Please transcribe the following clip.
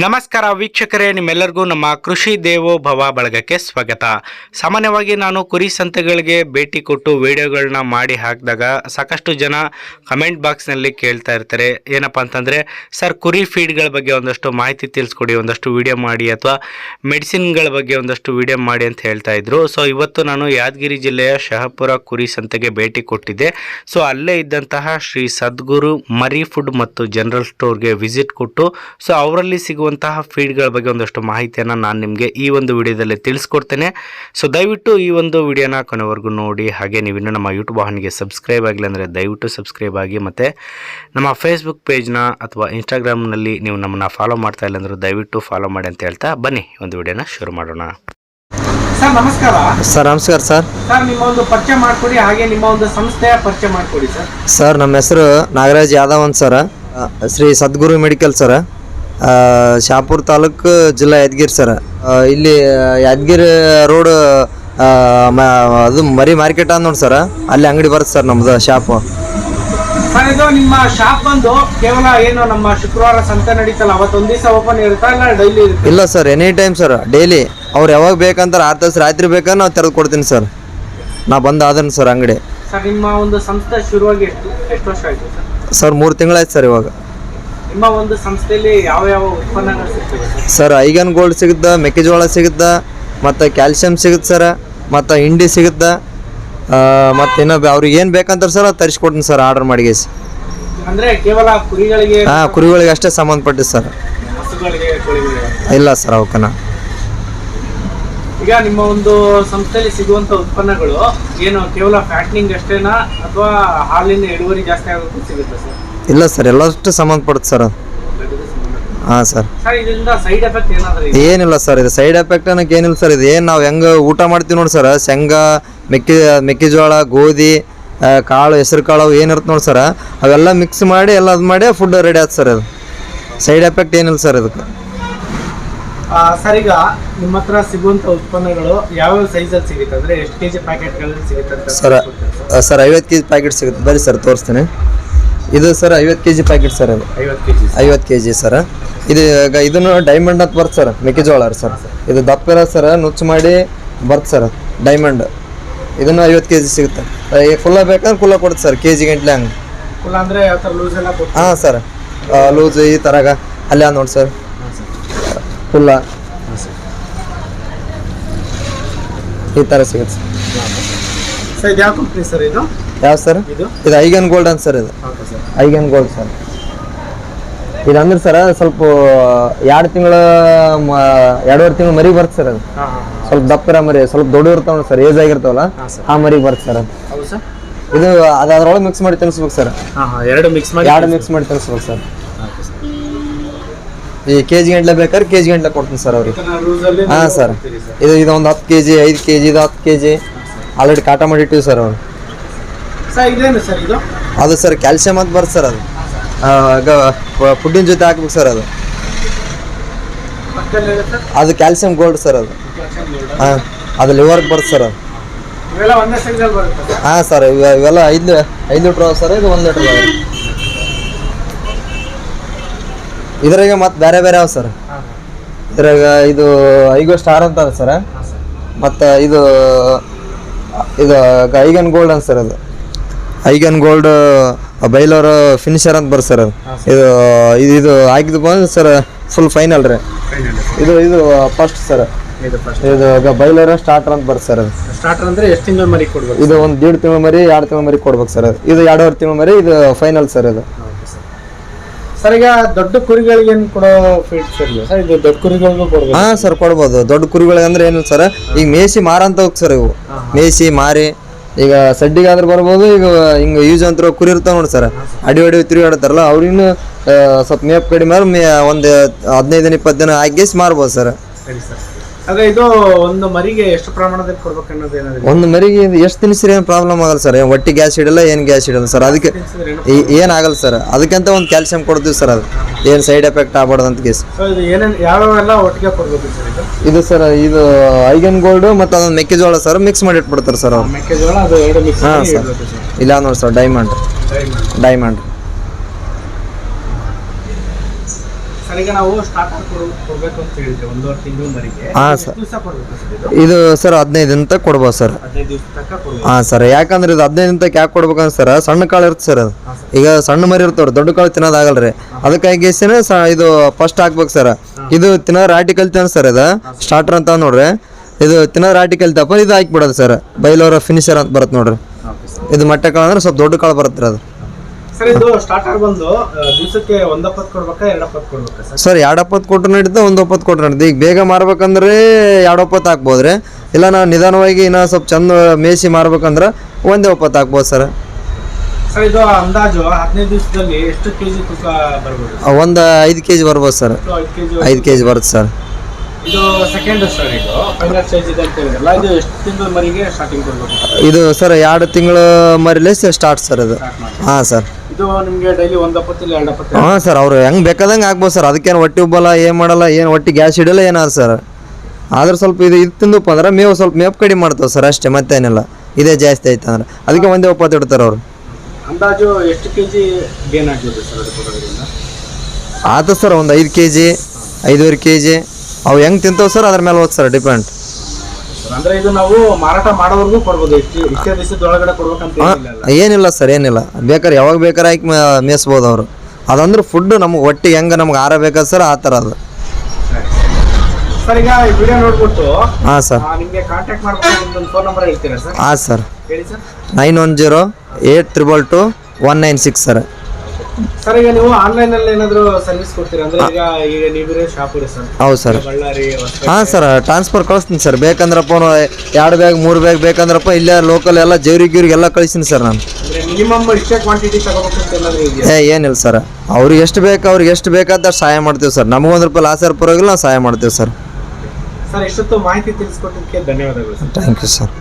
ನಮಸ್ಕಾರ ವೀಕ್ಷಕರೇ, ನಿಮ್ಮೆಲ್ಲರಿಗೂ ನಮ್ಮ ಕೃಷಿ ದೇವೋ ಭವ ಬಳಗಕ್ಕೆ ಸ್ವಾಗತ. ಸಾಮಾನ್ಯವಾಗಿ ನಾನು ಕುರಿ ಸಂತೆಗಳಿಗೆ ಭೇಟಿ ಕೊಟ್ಟು ವಿಡಿಯೋಗಳನ್ನ ಮಾಡಿ ಹಾಕಿದಾಗ ಸಾಕಷ್ಟು ಜನ ಕಮೆಂಟ್ ಬಾಕ್ಸ್ನಲ್ಲಿ ಕೇಳ್ತಾ ಇರ್ತಾರೆ. ಏನಪ್ಪ ಅಂತಂದರೆ, ಸರ್, ಕುರಿ ಫೀಡ್ಗಳ ಬಗ್ಗೆ ಒಂದಷ್ಟು ಮಾಹಿತಿ ತಿಳಿಸ್ಕೊಡಿ, ಒಂದಷ್ಟು ವಿಡಿಯೋ ಮಾಡಿ ಅಥವಾ ಮೆಡಿಸಿನ್ಗಳ ಬಗ್ಗೆ ಒಂದಷ್ಟು ವಿಡಿಯೋ ಮಾಡಿ ಅಂತ ಹೇಳ್ತಾ ಇದ್ರು. ಸೊ, ಇವತ್ತು ನಾನು ಯಾದಗಿರಿ ಜಿಲ್ಲೆಯ ಶಹಪುರ ಕುರಿ ಸಂತೆಗೆ ಭೇಟಿ ಕೊಟ್ಟಿದ್ದೆ. ಸೊ, ಅಲ್ಲೇ ಇದ್ದಂತಹ ಶ್ರೀ ಸದ್ಗುರು ಮರಿ ಫುಡ್ ಮತ್ತು ಜನರಲ್ ಸ್ಟೋರ್ಗೆ ವಿಸಿಟ್ ಕೊಟ್ಟು, ಸೊ, ಅವರಲ್ಲಿ ಸಿಗುವಂತಹ ಫೀಡ್ಗಳ ಬಗ್ಗೆ ಒಂದಷ್ಟು ಮಾಹಿತಿಯನ್ನು ನಾನು ನಿಮಗೆ ಈ ಒಂದು ವಿಡಿಯೋದಲ್ಲಿ ತಿಳಿಸ್ಕೊಡ್ತೇನೆ. ಸೊ ದಯವಿಟ್ಟು ಈ ಒಂದು ವಿಡಿಯೋನ ಕೊನೆವರೆಗೂ ನೋಡಿ ಹಾಗೆ ನೀವು ನಮ್ಮ ಯೂಟ್ಯೂಬ್ ವಾಹನಿಗೆ ಸಬ್ಸ್ಕ್ರೈಬ್ ಆಗಿಲ್ಲ ಅಂದರೆ ದಯವಿಟ್ಟು ಸಬ್ಸ್ಕ್ರೈಬ್ ಆಗಿ ಮತ್ತು ನಮ್ಮ ಫೇಸ್ಬುಕ್ ಪೇಜ್ನ ಅಥವಾ ಇನ್ಸ್ಟಾಗ್ರಾಮ್ನಲ್ಲಿ ನೀವು ನಮ್ಮನ್ನು ಫಾಲೋ ಮಾಡ್ತಾ ಇಲ್ಲ ಅಂದ್ರೆ ದಯವಿಟ್ಟು ಫಾಲೋ ಮಾಡಿ ಅಂತ ಹೇಳ್ತಾ ಬನ್ನಿ ಒಂದು ವಿಡಿಯೋನ ಶುರು ಮಾಡೋಣ. ಸರ್ ನಮಸ್ಕಾರ. ಸರ್ ನಮಸ್ಕಾರ ಸರ್. ಸರ್ ನಿಮ್ಮ ಒಂದು ಪರಿಚಯ ಮಾಡ್ಕೊಡಿ ಹಾಗೆ ನಿಮ್ಮ ಒಂದು ಸಂಸ್ಥೆಯ ಪರಿಚಯ ಮಾಡ್ಕೊಡಿ ಸರ್. ಸರ್ ನಮ್ಮ ಹೆಸರು ನಾಗರಾಜ್ ಯಾದವ್ ಅಂತ sir. Shri Sadguru medical sir. Shapur taluk ಜಿಲ್ಲಾ ಯಾದಗಿರಿ ಸರ್. ಇಲ್ಲಿ ಯಾದಗಿರಿ ರೋಡ್ ಅದು ಮರಿ ಮಾರ್ಕೆಟ್ ಅಂದ್ ನೋಡಿ ಸರ್. ಅಲ್ಲಿ ಅಂಗಡಿ ಬರುತ್ತೆ ಸರ್ ನಮ್ದು ಶಾಪು. ಸರ್ ಇದು ನಿಮ್ಮ ಶಾಪ್ ಬಂದು ಕೇವಲ ಏನು ನಮ್ಮ ಶುಕ್ರವಾರ ಸಂತೆ ನಡೀತಲ್ಲ ಅವತ್ತೊಂದ್ ದಿವಸ ಓಪನ್ ಇರುತ್ತಾ ಇಲ್ಲ ಡೈಲಿ ಇರುತ್ತೆ? ಇಲ್ಲ sir any time sir daily ಅವ್ರು ಯಾವಾಗ ಬೇಕಂತಾರೆ ಆರು ತಾಸು ರಾತ್ರಿ ಬೇಕಂದ್ರೆ ನಾವು ತೆರೆದು ಕೊಡ್ತೀನಿ ಸರ್. ನಾ ಬಂದು ಆದ್ರೆ ಸರ್ ಅಂಗಡಿ. ಸರ್ ನಿಮ್ಮ ಒಂದು ಸಂಸ್ಥೆ ಶುರುವಾಗಿ ಎಷ್ಟು ಎಷ್ಟು ವರ್ಷ ಆಯ್ತು ಸರ್? ಸರ್ ಮೂರು ತಿಂಗಳಾಯ್ತು ಸರ್ ಇವಾಗ. ನಿಮ್ಮ ಒಂದು ಸಂಸ್ಥೆಯಲ್ಲಿ ಯಾವ ಯಾವ ಉತ್ಪನ್ನಗಳು ಸಿಗ್ತವೆ ಸರ್? ಐಗನ್ ಗೋಲ್ಡ್ ಸಿಗುತ್ತೆ ಮೆಕ್ಕೆಜೋಳ ಸಿಗುತ್ತೆ ಮತ್ತು ಕ್ಯಾಲ್ಸಿಯಂ ಸಿಗುತ್ತೆ ಸರ್ ಮತ್ತು ಹಿಂಡಿ ಸಿಗುತ್ತೆ ಮತ್ತು ಇನ್ನೊಬ್ಬ ಅವ್ರಿಗೆ ಏನು ಬೇಕಂತಾರೆ ಸರ್ ಅದು ತರಿಸ್ಕೊಡ್ತೀನಿ ಸರ್ ಆರ್ಡರ್ ಮಾಡಿ ಅಂದ್ರೆ ಕೇವಲ ಕುರಿಗಳಿಗೆ ಹಾಂ ಕುರಿಗಳಿಗೆ ಅಷ್ಟೇ ಸಂಬಂಧಪಟ್ಟಿದೆ ಸರ್. ಹಸುಗಳಿಗೆ ಕೋಳಿಗಳಿಗೆ? ಇಲ್ಲ ಸರ್ ಅವಕ್ಕನ ಈಗ ನಿಮ್ಮ ಒಂದು ಸಂಸ್ಥೆಯಲ್ಲಿ ಸಿಗುವಂತ ಉತ್ಪನ್ನಗಳು ಏನು ಕೇವಲ ಫ್ಯಾಟ್ನಿಂಗ್ ಅಷ್ಟೇನಾ ಅಥವಾ ಹಾಲಿನ ಇಳುವರಿ ಜಾಸ್ತಿ ಆಗೋಕ್ಕೂ ಸಿಗುತ್ತೆ ಸರ್? ಇಲ್ಲ ಸರ್ ಎಲ್ಲಷ್ಟು ಸಂಬಂಧಪಡುತ್ತೆ ಸರ್ ಅದು. ಹಾಂ ಸರ್. ಏನಿಲ್ಲ ಸರ್ ಇದು ಸೈಡ್ ಎಫೆಕ್ಟ್ ಅನ್ನೋಕೆ ಏನಿಲ್ಲ ಸರ್ ಇದು ಏನು ನಾವು ಹೆಂಗೆ ಊಟ ಮಾಡ್ತೀವಿ ನೋಡಿ ಸರ್ ಶೇಂಗಾ ಮೆಕ್ಕೆ ಮೆಕ್ಕೆಜೋಳ ಗೋಧಿ ಕಾಳು ಹೆಸರು ಕಾಳು ಅವು ಏನಿರುತ್ತೆ ನೋಡಿ ಸರ್ ಅವೆಲ್ಲ ಮಿಕ್ಸ್ ಮಾಡಿ ಎಲ್ಲ ಅದು ಮಾಡಿ ಫುಡ್ ರೆಡಿ ಆಯ್ತು ಸರ್ ಅದು ಸೈಡ್ ಎಫೆಕ್ಟ್ ಏನಿಲ್ಲ ಸರ್ ಅದಕ್ಕೆ ಸರ್ ಈಗ ನಿಮ್ಮ ಹತ್ರ ಸಿಗುವಂತ ಉತ್ಪನ್ನಗಳು ಯಾವ ಸೈಜಲ್ಲಿ ಸಿಗುತ್ತೆ? ಅಂದ್ರೆ ಎಷ್ಟು ಕೆಜಿ ಪ್ಯಾಕೆಟ್ಗಳಲ್ಲಿ ಸಿಗುತ್ತೆ ಸರ್ ಸರ್. ಐವತ್ತು ಕೆ ಜಿ ಪ್ಯಾಕೆಟ್ ಸಿಗುತ್ತೆ. ಬರೀ ಸರ್ ತೋರಿಸ್ತೀನಿ. ಇದು ಸರ್ ಐವತ್ತು ಕೆ ಜಿ ಪ್ಯಾಕೆಟ್ ಸರ್ ಅದು ಐವತ್ತು ಕೆಜಿ ಕೆ ಜಿ ಸರ್. ಇದು ಈಗ ಇದನ್ನು ಡೈಮಂಡ್ ಅಂತ ಬರ್ತ ಸರ್ ಮೆಕ್ಕೆಜೋಳ ಸರ್. ಇದು ದಪ್ಪ ಇರೋ ಸರ್ ನುಚ್ಚು ಮಾಡಿ ಬರ್ತ ಸರ್ ಡೈಮಂಡ್ ಇದನ್ನು ಐವತ್ತು ಕೆ ಜಿ ಸಿಗುತ್ತೆ ಫುಲ್ಲ ಬೇಕಂದ್ರೆ ಫುಲ್ಲ ಕೊಡುತ್ತೆ ಸರ್ ಕೆ ಜಿ ಗಂಟ್ಲೆ ಹಂಗೆ. ಹಾಂ ಸರ್. ಲೂಸ್ ಈ ಥರಾಗ ಅಲ್ಲೇ ನೋಡಿ ಸರ್. ಫುಲ್ಲ ಈ ಥರ ಸಿಗುತ್ತೆ ಸರ್. ಸರ್ ಇದು ಯಾವ ಕಂಪ್ನಿ ಸರ್ ಇದು? ಯಾವ ಸರ್ ಇದು? ಇದು ಐಗನ್ ಗೋಲ್ಡ್ ಅಂತ ಸರ್ ಇದು. ಹೌದಾ ಸರ್ ಐಗನ್ ಗೋಲ್ಡ್ ಸರ್ ಇದಂದ್ರೆ ಸರ್ ಸ್ವಲ್ಪ ಎರಡು ತಿಂಗಳ ಎರಡೂವರೆ ತಿಂಗಳು ಮರಿ ಬರುತ್ತೆ ಸರ್ ಅದು. ಹಾಂ ಹಾಂ ಸ್ವಲ್ಪ ದಪ್ಪ ಇರೋ ಮರಿ ಸ್ವಲ್ಪ ದೊಡ್ಡ ಇರ್ತಾವ ಸರ್ ಏಜ್ ಆಗಿರ್ತಾವಲ್ಲ ಹಾಂ ಸರ್ ಆ ಮರಿ ಬರುತ್ತೆ ಸರ್ ಅದು. ಹೌದು ಸರ್ ಇದು ಅದರೊಳಗೆ ಮಿಕ್ಸ್ ಮಾಡಿ ತಿನ್ಸ್ಬೇಕು ಸರ್ ಹಾಂ ಹಾಂ ಎರಡು ಮಿಕ್ಸ್ ಮಾಡಿ ಎರಡು ಮಿಕ್ಸ್ ಮಾಡಿ ಸರ್ ಈ ಕೆ ಜಿ ಗಂಟ್ಲೆ ಬೇಕಾದ್ರೆ ಕೆ ಜಿ ಗಂಟ್ಲೆ ಕೊಡ್ತೀನಿ ಸರ್ ಅವ್ರಿಗೆ. ಹಾಂ ಸರ್ ಇದು ಇದು ಒಂದು ಹತ್ತು ಕೆ ಜಿ ಐದು ಕೆ ಜಿ ಇದು ಹತ್ತು ಕೆ ಜಿ ಆಲ್ರೆಡಿ ಕಾಟ ಮಾಡಿಟ್ಟಿವಿ ಸರ್ ಅವನು. ಸರ್ ಇದೇನು ಸರ್ ಇದು? ಅದು ಸರ್ ಕ್ಯಾಲ್ಸಿಯಂ ಅಂತ ಬರುತ್ತೆ ಸರ್ ಅದು. ಫುಡ್ಡಿನ ಜೊತೆ ಹಾಕ್ಬೇಕು ಸರ್ ಅದು. ಅದು ಕ್ಯಾಲ್ಸಿಯಂ ಗೋಲ್ಡ್ ಸರ್ ಅದು. ಹಾಂ ಅದು ಲಿವರ್ಗೆ ಬರುತ್ತೆ ಸರ್ ಅದು. ಹಾಂ ಸರ್ ಇವ ಇವೆಲ್ಲ ಐದು ಐದು ಲೀಟ್ರ್ ಸರ್ ಇದು ಒಂದು ಲೀಟ್ರ್ ಇದ್ರಾಗ ಮತ್ತೆ ಬೇರೆ ಬೇರೆ ಅವ ಸರ್. ಇದ್ರಾಗ ಇದು ಐಗೋ ಸ್ಟಾರ್ ಅಂತ ಸರ್. ಮತ್ತು ಇದು ಇದು ಐಗನ್ ಗೋಲ್ಡ್ ಅಂತ ಸರ್ ಅದು. ಐಗನ್ ಗೋಲ್ಡ್ ಬೈಲರ್ ಫಿನಿಷರ್ ಅಂತ ಬರುತ್ತೆ ಸರ್ ಅದು. ಇದು ಇದು ಇದು ಹಾಕಿದ್ ಬಂದು ಸರ್ ಫುಲ್ ಫೈನಲ್ ರೀ. ಇದು ಇದು ಫಸ್ಟ್ ಸರ್. ಇದು ಬೈಲರ್ ಸ್ಟಾರ್ಟರ್ ಅಂತ ಬರುತ್ತೆ ಸರ್ ಅದು. ಸ್ಟಾರ್ಟರ್ ಅಂದ್ರೆ ಎಷ್ಟು ತಿಂಗಳ ಮರಿ ಕೊಡ್ಬೇಕು ಇದು ಒಂದು ದೀಡ್ ತಿಂಗಳ ಮರಿ ಎರಡು ತಿಂಗಳ ಮರಿ ಕೊಡ್ಬೇಕು ಸರ್ ಅದು. ಇದು ಎರಡೂವರೆ ತಿಂಗಳ ಮರಿ ಇದು ಫೈನಲ್ ಸರ್ ಇದು ಸರ್ ಈಗ ದೊಡ್ಡ ಕುರಿಗಳಿಗೆ ಏನು ಕೊಡೋ ಫೀಡ್ಸ್ ಇರಲಿಲ್ಲ ಸರ್ ಇದು ದೊಡ್ಡ ಕುರಿಗಳಿಗೂ ಕೊಡ್ಬೇಕು ಹಾಂ ಸರ್ ಕೊಡ್ಬೋದು. ದೊಡ್ಡ ಕುರಿಗಳಿಗೆ ಅಂದ್ರೆ ಏನಿಲ್ಲ ಸರ್ ಈಗ ಮೇಸಿ ಮಾರಂತ ಹೋಗ್ ಸರ್ ಇವು. ಮೇಸಿ ಮಾರಿ. ಈಗ ಸಡ್ಡಿಗಾದ್ರೂ ಬರ್ಬೋದು ಈಗ ಹಿಂಗ ಯೂಸ್ ಅಂತ ಕುರಿ ಇರ್ತಾವ ನೋಡಿ ಸರ್ ಅಡಿ ಅಡಿ ತಿರುಗಾಡ್ತಾರಲ್ಲ ಅವ್ರಿಗೂ ಸ್ವಲ್ಪ ಮೇಪ್ ಕಡಿಮೆ ಮೇ ಒಂದು ಹದಿನೈದು ದಿನ ಇಪ್ಪತ್ತು ದಿನ ಹಾಕಿ ಮಾರ್ಬೋದು ಸರ್ ಸರಿ ಸರ್ ಅದೇ ಇದು ಒಂದು ಮರಿಗೆ ಎಷ್ಟು ಪ್ರಮಾಣದಲ್ಲಿ ಕೊಡ್ಬೇಕು ಅನ್ನೋದು ಏನಾದ್ರು ಒಂದು ಮರಿಗೆ ಎಷ್ಟು ತಿನ್ಸಿರಿ ಏನು ಪ್ರಾಬ್ಲಮ್ ಆಗಲ್ಲ ಸರ್ ಒಟ್ಟಿ ಗ್ಯಾಸ್ ಇಡಲ್ಲ ಏನು ಗ್ಯಾಸ್ ಇಡಲ್ಲ ಸರ್ ಅದಕ್ಕೆ ಏನಾಗಲ್ಲ ಸರ್ ಅದಕ್ಕಂತ ಒಂದು ಕ್ಯಾಲ್ಸಿಯಂ ಕೊಡ್ತೀವಿ ಸರ್ ಅದು. ಏನು ಸೈಡ್ ಎಫೆಕ್ಟ್ ಆಗ್ಬಾರ್ದು ಅಂತ ಕೇಸ್ ಇದು ಏನೇನು ಯಾವ್ಯಾವೆಲ್ಲ ಒಟ್ಟಿಗೆ ಕೊಡ್ಬೇಕು ಸರ್ ಇದು? ಇದು ಸರ್ ಇದು ಐಗನ್ ಗೋಲ್ಡ್ ಮತ್ತು ಅದೊಂದು ಮೆಕ್ಕೆಜೋಳ ಸರ್ ಮಿಕ್ಸ್ ಮಾಡಿ ಇಟ್ಬಿಡ್ತಾರೆ ಸರ್ ಅವ್ರು. ಮೆಕ್ಕೆಜೋಳ ಅದು ಎರಡು ಮಿಕ್ಸ್ ಹಾಂ ಸರ್ ಇಲ್ಲ ನೋಡಿ sir diamond diamond sir sir ಈಗ ನಾವು ಸ್ಟಾರ್ಟರ್ ಕೊಡ್ಬೇಕು ಅಂತ ಹೇಳಿದ್ರೆ ಒಂದೂವರೆ ತಿಂಗಳು ಮರಿಗೆ ಹಾ, ಸರ್. ಇದು. ಸರ್ ಹದಿನೈದು ದಿನ ತನಕ ಕೊಡ್ಬೋದು ಸರ್. ಹದಿನೈದು ದಿವಸ ತನಕ ಕೊಡ್ಬೇಕು ಹಾಂ ಸರ್ ಯಾಕಂದ್ರೆ ಇದು ಹದಿನೈದು ದಿನ ತನಕ ಯಾಕೆ ಕೊಡ್ಬೇಕಂದ್ರೆ ಸರ್ ಸಣ್ಣ ಕಾಳು ಇರುತ್ತೆ ಸರ್. ಅದು ಈಗ ಸಣ್ಣ ಮರಿ ಇರ್ತವ್ರ ದೊಡ್ಡ ಕಾಳು ತಿನ್ನೋದಾಗಲ್ಲ ರೀ. ಅದಕ್ಕಾಗಿ ಸ ಇದು ಫಸ್ಟ್ ಹಾಕ್ಬೇಕು ಸರ್. ಇದು ತಿನ್ನೋ ರಾಟಿ ಕಲ್ತಾನ ಸರ್ ಇದು. ಸ್ಟಾರ್ಟರ್ ಅಂತ ನೋಡ್ರಿ. ಇದು ತಿನ್ನೋ ರಾಟಿ ಕಲ್ತಪ್ಪ ಇದು ಹಾಕ್ಬಿಡೋದು ಸರ್. ಬೈಲೋರ ಫಿನಿಶರ್ ಅಂತ ಬರುತ್ತೆ ನೋಡ್ರಿ. ಇದು ಮೊಟ್ಟೆ ಕಾಳು ಅಂದ್ರೆ ಸ್ವಲ್ಪ ದೊಡ್ಡ ಕಾಳು ಬರುತ್ತೆ ಅದು. ಸರ್ ಇದು ಸ್ಟಾರ್ಟರ್ ಬಂದು ದಿವಸಕ್ಕೆ ಒಂದಪ್ಪತ್ತು ಕೊಡ್ಬೇಕಾ ಎರಡಪ್ಪತ್ತು ಕೊಡ್ಬೇಕಾ ಸರ್? ಸರ್ ಕೊಟ್ರು ನಡೀತದೆ ಒಂದು ಒಪ್ಪತ್ತು ಕೊಟ್ರು ನಡೀತದೆ. ಈಗ ಬೇಗ ಮಾರ್ಬೇಕಂದ್ರೆ ಎರಡು ಒಪ್ಪತ್ತು ಹಾಕ್ಬೋದು ರೀ ಇಲ್ಲ ನಾವು ನಿಧಾನವಾಗಿ ಇನ್ನೂ ಸ್ವಲ್ಪ ಚಂದ ಮೇಸಿ ಮಾರ್ಬೇಕಂದ್ರೆ ಒಂದೇ ಒಪ್ಪತ್ತು ಹಾಕ್ಬೋದು ಸರ್. ಸರ್ ಇದು ಅಂದಾಜು ಹದಿನೈದು ದಿವಸದಲ್ಲಿ ಎಷ್ಟು ಕೆಜಿ ತೂಕ ಬರ್ಬೋದು? ಒಂದು ಐದು ಕೆ ಜಿ ಬರ್ಬೋದು ಸರ್. ಐದು ಕೆಜಿ ಐದು ಕೆ ಜಿ ಬರುತ್ತೆ ಸರ್. ಇದು ಸೆಕೆಂಡ್ ಸರ್ ಇದು. ಫೈನಲ್ ಸೈಜ್ ಇದೆ ಅಂತ ಹೇಳಿದ್ರಲ್ಲ ಇದು ಎಷ್ಟು ತಿಂಗಳ ಮರಿಗೆ ಸ್ಟಾರ್ಟಿಂಗ್ ಕೊಡ್ಬೇಕು ಸರ್ ಇದು ಸರ್ ಎರಡು ತಿಂಗಳು ಮರಿಲೇ ಸ್ಟಾರ್ಟ್ ಸರ್ ಅದು ಸ್ಟಾರ್ಟ್ ಮಾಡಿ ಹಾಂ ಸರ್. ಇದು ನಿಮಗೆ ಡೈಲಿ ಒಂದಪ್ಪತ್ತು ಇಲ್ಲ ಎರಡಪ್ಪತ್ತು ಹಾಂ ಸರ್ ಅವ್ರು ಹೆಂಗೆ ಬೇಕಾದಂಗೆ ಆಗ್ಬೋದು ಸರ್. ಅದಕ್ಕೇನು ಹೊಟ್ಟೆ ಉಬ್ಬಲ್ಲ ಏನು ಮಾಡಲ್ಲ ಏನು ಹೊಟ್ಟೆ ಗ್ಯಾಸ್ ಹಿಡಿಯಲ್ಲ ಏನಾದ್ರು ಸರ್. ಆದ್ರೆ ಸ್ವಲ್ಪ ಇದು ಇದು ತಿಂದಪ್ಪ ಅಂದ್ರೆ ಮೇವು ಸ್ವಲ್ಪ ಮೇಪ್ ಕಡಿಮೆ ಮಾಡ್ತಾವೆ ಸರ್ ಅಷ್ಟೇ ಮತ್ತೇನಿಲ್ಲ. ಇದೇ ಜಾಸ್ತಿ ಆಯ್ತು ಅಂದ್ರೆ. ಅದಕ್ಕೆ ಒಂದೇ ಒಪ್ಪತ್ತು ಇಡ್ತಾರೆ ಅವರು. ಅಂದಾಜು ಎಷ್ಟು ಕೆಜಿ ಗೇನ್ ಆಗ್ಬೋದು ಸರ್ ಅದು ಕೊಡೋದ್ರಿಂದ? ಆತ ಸರ್ ಒಂದು ಐದು ಕೆ ಜಿ ಐದೂವರೆ ಕೆ ಜಿ ಅವು ಹೆಂಗೆ ತಿಂತಾವೆ ಸರ್? ಅದ್ರ ಮೇಲೆ ಹೋದ್ ಸರ್ ಡಿಪೆಂಡ್ ಸರ್ ಅಂದ್ರೆ ಇದು ನಾವು ಮಾರಾಟ ಮಾಡೋವರೆಗೂ ಕೊಡ್ಬೋದು. ಇಷ್ಟು ಇಷ್ಟೇ ದಿವಸದ ಒಳಗಡೆ ಕೊಡ್ಬೇಕಂತ ಏನಿಲ್ಲ ಏನಿಲ್ಲ ಸರ್ ಏನಿಲ್ಲ. ಬೇಕಾದ್ರೆ ಯಾವಾಗ ಬೇಕಾದ್ರೆ ಹಾಕಿ ಮೇಯಿಸ್ಬೋದು ಅವರು. ಅದಂದ್ರೆ ಫುಡ್ ನಮ್ಗೆ ಒಟ್ಟಿ ಹೆಂಗೆ ನಮ್ಗೆ ಆರ ಬೇಕಾದ ಸರ್ ಆ ಥರ ಅದು. ಸರ್. ಈಗ ಈ ವಿಡಿಯೋ ನೋಡ್ಬಿಟ್ಟು ಹಾಂ ಸರ್. ಆ, ನಿಮ್ಗೆ ಕಾಂಟ್ಯಾಕ್ಟ್ ಮಾಡ್ಬೇಕು ನಿಮ್ದೊಂದು ಫೋನ್ ನಂಬರ್ ಹೇಳ್ತೀರಾ ಸರ್? ಹಾಂ ಸರ್. ಹೇಳಿ sir. Nine one zero eight triple two one nine six sir. Sir ಈಗ ನೀವು ಆನ್ಲೈನ್ ಅಲ್ಲಿ ಏನಾದರೂ ಸರ್ವಿಸ್ ಕೊಡ್ತೀರಾ? ಅಂದ್ರೆ ಈಗ ಈಗ ನೀವಿರೋ ಇದೆ ಸರ್ ಹೌದು ಸರ್. ಬಳ್ಳಾರಿ ಹೊಸಪೇಟೆ. ಹಾಂ ಸರ್ ಟ್ರಾನ್ಸ್ಫರ್ ಕಳಿಸ್ತೀನಿ ಸರ್. ಬೇಕಂದ್ರಪ್ಪ ಎರಡು ಬ್ಯಾಗ್ ಮೂರು ಬ್ಯಾಗ್ ಬೇಕಂದ್ರಪ್ಪ ಇಲ್ಲೇ ಲೋಕಲ್ ಎಲ್ಲ ಜೇವ್ರಿಗೆ ಎಲ್ಲ ಕಳಿಸ್ತೀನಿ ಸರ್ ನಾನು. ಅಂದ್ರೆ ಮಿನಿಮಮ್ ಇಷ್ಟೇ ಕ್ವಾಂಟಿಟಿ ತಗೋಬೇಕು ಅಂತ ಏನಾದ್ರು ಇದೆಯಾ? ಏ ಏನಿಲ್ಲ ಸರ್. ಅವ್ರಿಗೆ ಎಷ್ಟು ಬೇಕು ಅವ್ರಿಗೆ ಎಷ್ಟು ಬೇಕಾದ ಸಹಾಯ ಮಾಡ್ತೀವಿ ಸರ್. ನಮಗೊಂದು ರೂಪಾಯಿ ಲಾಸ್ ಪರವಾಗಿಲ್ಲ ನಾವು ಸಹಾಯ ಮಾಡ್ತೀವಿ ಸರ್. ಸರ್ ಇಷ್ಟೊತ್ತು ಮಾಹಿತಿ ತಿಳಿಸ್ಕೊಟ್ಟಿದ್ದಕ್ಕೆ ಧನ್ಯವಾದಗಳು ಸರ್. Thank you sir